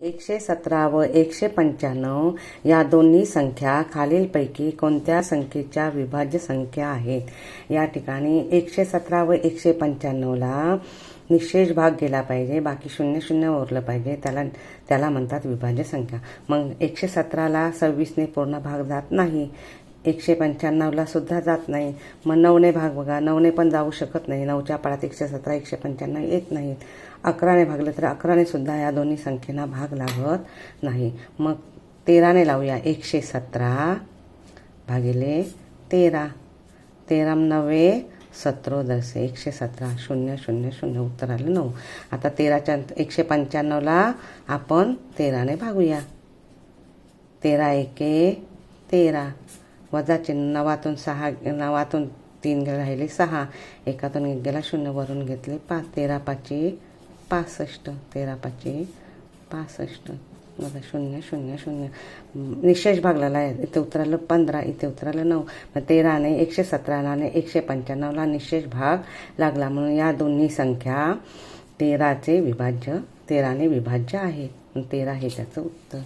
एकशे सतरा व एकशे पंच्याण्णव या दोन्ही संख्या खालीलपैकी कोणत्या संख्येच्या विभाज्य संख्या आहेत? या ठिकाणी एकशे सतरा व एकशे पंच्याण्णवला निशेष भाग गेला पाहिजे बाकी शून्य शून्य उरलं पाहिजे त्याला त्याला म्हणतात विभाज्य संख्या. मग एकशे सतराला सव्वीसने पूर्ण भाग जात नाही. एकशे पंच्याण्णवला सुद्धा जात नाही. मग नऊने भाग बघा. नऊने पण जाऊ शकत नाही. नऊच्या पाळात एकशे सतरा एकशे पंच्याण्णव येत नाहीत. अकराने भागले तर अकराने सुद्धा या दोन्ही संख्येना भाग लागत नाही. मग तेराने लावूया. एकशे सतरा भागिले तेरा. तेरा नव्वे सत्रोदश एकशे सतरा शून्य शून्य शून्य. उत्तर आलं नऊ. आता तेराच्या एकशे पंच्याण्णवला आपण तेराने भागूया. तेरा एके तेरा. वजा चिन्ह नवातून सहा नवातून तीन राहिले सहा. एकातून एक गेला शून्य वरून घेतले पाच. तेरा पाचशे पासष्ट तेरा पाचशे पासष्ट. वजा शून्य शून्य शून्य. निशेष भागलेला आहे इथे उतरालं पंधरा इथे उतरालं नऊ. मग तेराने एकशे सतराने एकशे पंच्याण्णवला निशेष भाग लागला. म्हणून या दोन्ही संख्या तेराचे विभाज्य तेराने विभाज्य आहे. तेरा हे त्याचं उत्तर.